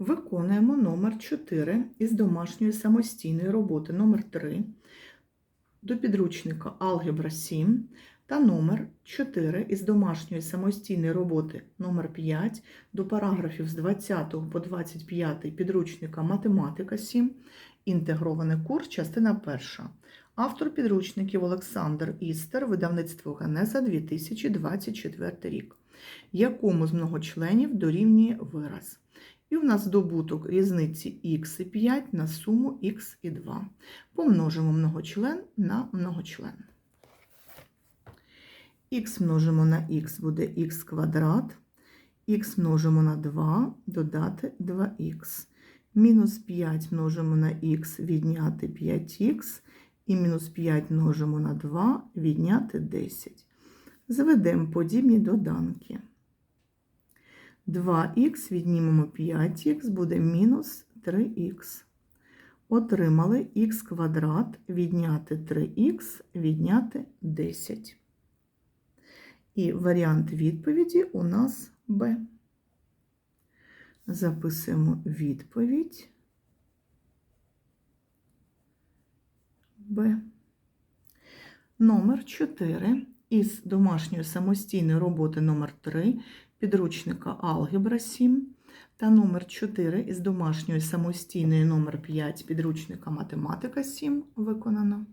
Виконуємо номер 4 із домашньої самостійної роботи номер 3 до підручника Алгебра 7 та номер 4 із домашньої самостійної роботи номер 5 до параграфів з 20 по 25 підручника Математика 7, інтегрований курс, частина 1. Автор підручників Олександр Істер, видавництво Генеза 2024 рік. Якому з многочленів дорівнює вираз? І в нас добуток різниці х і 5 на суму х і 2. Помножимо многочлен на многочлен. х множимо на х буде х квадрат, х множимо на 2, додати 2х. Мінус 5 множимо на х, відняти 5х, і мінус 5 множимо на 2, відняти 10. Зведемо подібні доданки. 2х віднімемо 5х, буде мінус 3х. Отримали х квадрат, відняти 3х, відняти 10. І варіант відповіді у нас Б. Записуємо відповідь Б. Номер 4 із домашньої самостійної роботи номер 3 підручника Алгебра 7 та номер 4 із домашньої самостійної номер 5 підручника Математика 7 виконано.